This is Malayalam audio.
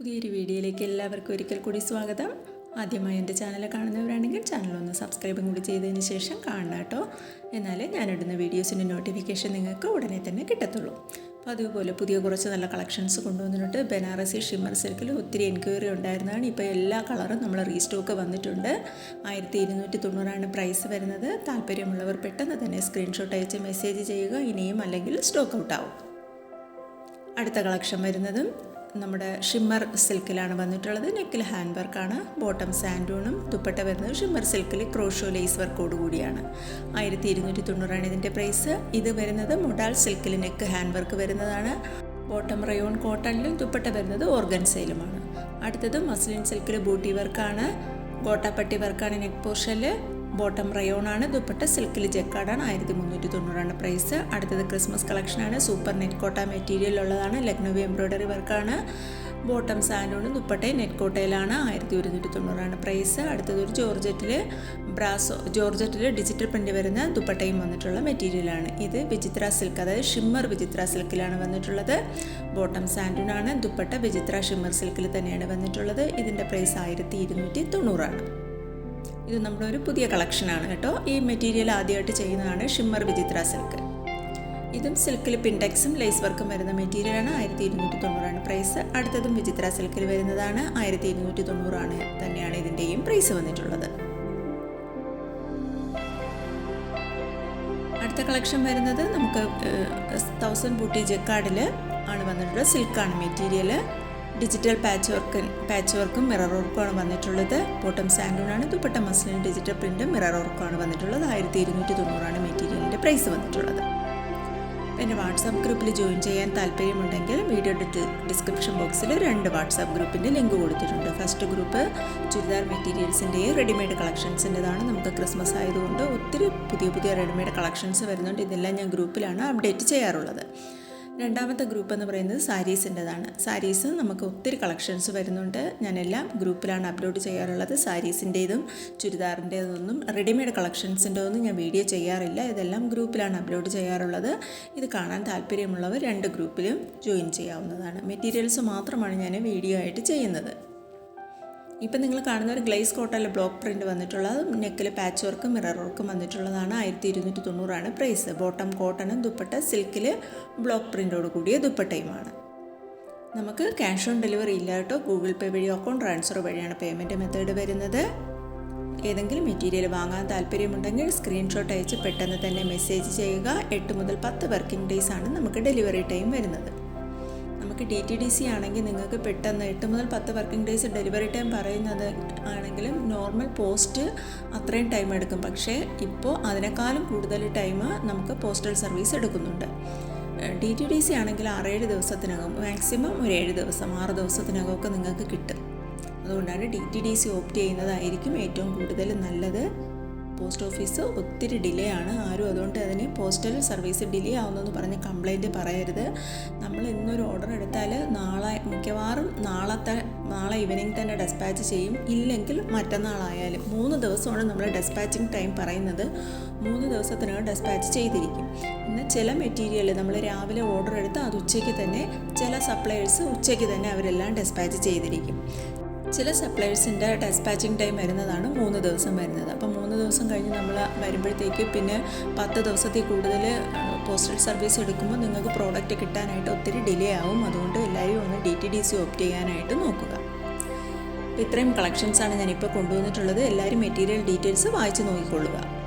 പുതിയൊരു വീഡിയോയിലേക്ക് എല്ലാവർക്കും ഒരിക്കൽ കൂടി സ്വാഗതം. ആദ്യമായി എന്റെ ചാനൽ കാണുന്നവരാണെങ്കിൽ ചാനൽ ഒന്ന് സബ്സ്ക്രൈബും കൂടി ചെയ്തതിന് ശേഷം കാണണം കേട്ടോ. എന്നാലേ ഞാനിടുന്ന വീഡിയോസിന്റെ നോട്ടിഫിക്കേഷൻ നിങ്ങൾക്ക് ഉടനെ തന്നെ കിട്ടത്തുള്ളൂ. അപ്പോൾ അതുപോലെ പുതിയ കുറച്ച് നല്ല കളക്ഷൻസ് കൊണ്ടുവന്നിട്ടുണ്ട്. ബനാറസി ഷിമ്മർ സിൽക്കിൽ ഒത്തിരി എൻക്വയറി ഉണ്ടായിരുന്നതാണ്. ഇപ്പോൾ എല്ലാ കളറും നമ്മൾ റീസ്റ്റോക്ക് വന്നിട്ടുണ്ട്. ആയിരത്തി ഇരുന്നൂറ്റി തൊണ്ണൂറാണ് പ്രൈസ് വരുന്നത്. താല്പര്യമുള്ളവർ പെട്ടെന്ന് തന്നെ സ്ക്രീൻഷോട്ട് അയച്ച് മെസ്സേജ് ചെയ്യുക ഇനിയും അല്ലെങ്കിൽ സ്റ്റോക്ക് ഔട്ട് ആവും അടുത്ത കളക്ഷൻ വരുന്നതും നമ്മുടെ ഷിമ്മർ സിൽക്കിലാണ് വന്നിട്ടുള്ളത്. നെക്കിൽ ഹാൻഡ് വർക്കാണ് ബോട്ടം സാൻഡൂണും ദുപ്പട്ട വരുന്നത് ഷിമ്മർ സിൽക്കിൽ ക്രോഷോ ലേസ് വർക്കോട് കൂടിയാണ്. ആയിരത്തി ഇരുന്നൂറ്റി തൊണ്ണൂറാണ് ഇതിന്റെ പ്രൈസ്. ഇത് വരുന്നത് മുഡാൽ സിൽക്കിൽ നെക്ക് ഹാൻഡ് വർക്ക് വരുന്നതാണ്. ബോട്ടം റയോൺ കോട്ടണിലും ദുപ്പട്ട വരുന്നത് ഓർഗൻസയിലുമാണ് അടുത്തത് മസ്ലിൻ സിൽക്കിൽ ബൂട്ടി വർക്കാണ്. ഗോട്ടാപ്പട്ടി വർക്കാണ് നെക്ക് പോർഷനിൽ. ബോട്ടം റയോണാണ്. ദുപ്പട്ട സിൽക്കിൽ ജക്കാർഡാണ് ആയിരത്തി മുന്നൂറ്റി തൊണ്ണൂറാണ് പ്രൈസ്. അടുത്തത് ക്രിസ്മസ് കളക്ഷനാണ്. സൂപ്പർ നെറ്റ് കോട്ട മെറ്റീരിയൽ ഉള്ളതാണ്. ലക്നൗവി എംബ്രോയ്ഡറി വർക്കാണ്. ബോട്ടം സാൻഡോണും ദുപ്പട്ടയും നെറ്റ് കോട്ടയിലാണ്. ആയിരത്തി ഒരുന്നൂറ്റി തൊണ്ണൂറാണ് പ്രൈസ്. അടുത്തത് ഒരു ജോർജറ്റിൽ ബ്രാസോ ജോർജറ്റിൽ ഡിജിറ്റൽ പ്രിന്റ് വരുന്ന ദുപ്പട്ടയും വന്നിട്ടുള്ള മെറ്റീരിയലാണ്. ഇത് വിചിത്ര സിൽക്ക് അതായത് ഷിമ്മർ വിചിത്ര സിൽക്കിലാണ് വന്നിട്ടുള്ളത്. ബോട്ടം സാൻഡൂണാണ്. ദുപ്പട്ട വിചിത്ര ഷിമ്മർ സിൽക്കിൽ തന്നെയാണ് വന്നിട്ടുള്ളത്. ഇതിന്റെ പ്രൈസ് ആയിരത്തി ഇരുന്നൂറ്റി തൊണ്ണൂറാണ്. ഇത് നമ്മുടെ ഒരു പുതിയ കളക്ഷനാണ് കേട്ടോ. ഈ മെറ്റീരിയൽ ആദ്യമായിട്ട് ചെയ്യുന്നതാണ് ഷിമ്മർ വിചിത്ര സിൽക്ക് ഇതും സിൽക്കിൽ പിൻടെക്സും ലേസ് വർക്കും വരുന്ന മെറ്റീരിയലാണ് ആയിരത്തി ഇരുന്നൂറ്റി തൊണ്ണൂറാണ് പ്രൈസ് അടുത്തതും വിചിത്ര സിൽക്കിൽ വരുന്നതാണ്. ആയിരത്തി ഇരുന്നൂറ്റി തൊണ്ണൂറാണ് തന്നെയാണ് ഇതിന്റെയും പ്രൈസ് വന്നിട്ടുള്ളത്. അടുത്ത കളക്ഷൻ വരുന്നത് നമുക്ക് തൗസൻഡ് ബൂട്ടി ജെക്കാർഡിൽ ആണ് വന്നിട്ടുള്ളത്. സിൽക്കാണ് material digital patch work patch വർക്കും മിറർ വർക്കുമാണ് വന്നിട്ടുള്ളത്. ബോട്ടം സാൻഡൂണാണ് ദുപ്പട്ട മസ്ലിൻ ഡിജിറ്റൽ പ്രിന്റും മിറർ വർക്കുമാണ് വന്നിട്ടുള്ളത്. ആയിരത്തി ഇരുന്നൂറ്റി തൊണ്ണൂറാണ് മെറ്റീരിയലിന്റെ പ്രൈസ് വന്നിട്ടുള്ളത്. എന്റെ വാട്സാപ്പ് ഗ്രൂപ്പിൽ ജോയിൻ ചെയ്യാൻ താല്പര്യമുണ്ടെങ്കിൽ വീഡിയോ ഡിസ്ക്രിപ്ഷൻ ബോക്സിൽ രണ്ട് വാട്സാപ്പ് ഗ്രൂപ്പിന്റെ ലിങ്ക് കൊടുത്തിട്ടുണ്ട്. ഫസ്റ്റ് ഗ്രൂപ്പ് ചുരിദാർ മെറ്റീരിയൽസിന്റെയും റെഡിമെയ്ഡ് കളക്ഷൻസിന്റെതാണ്. നമുക്ക് ക്രിസ്മസ് ആയതുകൊണ്ട് ഒത്തിരി പുതിയ പുതിയ റെഡിമെയ്ഡ് കളക്ഷൻസ് വരുന്നുണ്ട്. ഇതെല്ലാം ഞാൻ ഗ്രൂപ്പിലാണ് അപ്ഡേറ്റ് ചെയ്യാറുള്ളത്. രണ്ടാമത്തെ ഗ്രൂപ്പ് എന്ന് പറയുന്നത് സാരീസിന്റെതാണ്. സാരീസ് നമുക്ക് ഒത്തിരി കളക്ഷൻസ് വരുന്നുണ്ട്. ഞാനെല്ലാം ഗ്രൂപ്പിലാണ് അപ്ലോഡ് ചെയ്യാറുള്ളത്. സാരീസിന്റേതും ചുരിദാറിന്റേതൊന്നും റെഡിമെയ്ഡ് കളക്ഷൻസിന്റെ ഒന്നും ഞാൻ വീഡിയോ ചെയ്യാറില്ല. ഇതെല്ലാം ഗ്രൂപ്പിലാണ് അപ്ലോഡ് ചെയ്യാറുള്ളത്. ഇത് കാണാൻ താല്പര്യമുള്ളവർ രണ്ട് ഗ്രൂപ്പിലും ജോയിൻ ചെയ്യാവുന്നതാണ്. മെറ്റീരിയൽസ് മാത്രമാണ് ഞാൻ വീഡിയോ ആയിട്ട് ചെയ്യുന്നത്. ഇപ്പം നിങ്ങൾ കാണുന്ന ഒരു ഗ്ലേസ് കോട്ടല്ല ബ്ലോക്ക് പ്രിന്റ് വന്നിട്ടുള്ളത്. നെക്കിൽ പാച്ച് വർക്കും മിറർ വർക്കും വന്നിട്ടുള്ളതാണ്. ആയിരത്തി ഇരുന്നൂറ്റി തൊണ്ണൂറാണ് പ്രൈസ്. ബോട്ടം കോട്ടണും ദുപ്പട്ട സിൽക്കിൽ ബ്ലോക്ക് പ്രിന്റോട് കൂടിയ ദുപ്പട്ടയുമാണ്. നമുക്ക് ക്യാഷ് ഓൺ ഡെലിവറി ഇല്ല കേട്ടോ. ഗൂഗിൾ പേ വഴിയോ അക്കൗണ്ട് ട്രാൻസ്ഫർ വഴിയാണ് പേയ്മെന്റ് മെത്തേഡ് വരുന്നത്. ഏതെങ്കിലും മെറ്റീരിയൽ വാങ്ങാൻ താല്പര്യമുണ്ടെങ്കിൽ സ്ക്രീൻഷോട്ട് അയച്ച് പെട്ടെന്ന് തന്നെ മെസ്സേജ് ചെയ്യുക. എട്ട് മുതൽ പത്ത് വർക്കിംഗ് ഡേയ്സ് ആണ് നമുക്ക് ഡെലിവറി ടൈം വരുന്നത്. നമുക്ക് ഡി ടി ഡി സി ആണെങ്കിൽ നിങ്ങൾക്ക് പെട്ടെന്ന് എട്ട് മുതൽ പത്ത് വർക്കിംഗ് ഡേയ്സ് ഡെലിവറി ടൈം പറയുന്നത് ആണെങ്കിലും നോർമൽ പോസ്റ്റ് അത്രയും ടൈം എടുക്കും. പക്ഷേ ഇപ്പോൾ അതിനേക്കാളും കൂടുതൽ ടൈം നമുക്ക് പോസ്റ്റൽ സർവീസ് എടുക്കുന്നുണ്ട്. ഡി ടി ഡി സി ആണെങ്കിൽ ആറേഴ് ദിവസത്തിനകം മാക്സിമം ഒരു ഏഴ് ദിവസം ആറ് ദിവസത്തിനകമൊക്കെ നിങ്ങൾക്ക് കിട്ടും. അതുകൊണ്ടാണ് D T D C opt ചെയ്യുന്നതായിരിക്കും ഏറ്റവും കൂടുതൽ നല്ലത്. പോസ്റ്റ് ഓഫീസ് ഒത്തിരി ഡിലേ ആണ്. ആരും അതുകൊണ്ട് അതിന് പോസ്റ്റൽ സർവീസ് ഡിലേ ആവുന്നെന്ന് പറഞ്ഞ് കംപ്ലൈന്റ് പറയരുത്. നമ്മൾ ഇന്നൊരു ഓർഡർ എടുത്താൽ നാളെ മിക്കവാറും നാളത്തെ നാളെ ഈവനിങ് തന്നെ ഡെസ്പാച്ച് ചെയ്യും. ഇല്ലെങ്കിൽ മറ്റന്നാളായാലും. മൂന്ന് ദിവസമാണ് നമ്മൾ ഡെസ്പാച്ചിങ് ടൈം പറയുന്നത്. മൂന്ന് ദിവസത്തിനകം ഡെസ്പാച്ച് ചെയ്തിരിക്കും. ഇന്ന് ചില മെറ്റീരിയൽ നമ്മൾ രാവിലെ ഓർഡർ എടുത്ത് അത് ഉച്ചയ്ക്ക് തന്നെ ചില സപ്ലയേഴ്സ് ഉച്ചയ്ക്ക് തന്നെ അവരെല്ലാം ഡെസ്പാച്ച് ചെയ്തിരിക്കും. ചില സപ്ലയേഴ്സിന്റെ ഡെസ്പാച്ചിങ് ടൈം വരുന്നതാണ് മൂന്ന് ദിവസം വരുന്നത്. അപ്പോൾ മൂന്ന് ദിവസം കഴിഞ്ഞ് നമ്മൾ വരുമ്പോഴത്തേക്ക് പിന്നെ പത്ത് ദിവസത്തിൽ കൂടുതൽ പോസ്റ്റൽ സർവീസ് എടുക്കുമ്പോൾ നിങ്ങൾക്ക് പ്രോഡക്റ്റ് കിട്ടാനായിട്ട് ഒത്തിരി ഡിലേ ആവും. അതുകൊണ്ട് എല്ലാവരും ഒന്ന് D T D C opt ചെയ്യാനായിട്ട് നോക്കുക. ഇത്രയും കളക്ഷൻസാണ് ഞാനിപ്പോൾ കൊണ്ടുവന്നിട്ടുള്ളത്. എല്ലാവരും മെറ്റീരിയൽ ഡീറ്റെയിൽസ് വായിച്ച് നോക്കിക്കൊള്ളുക.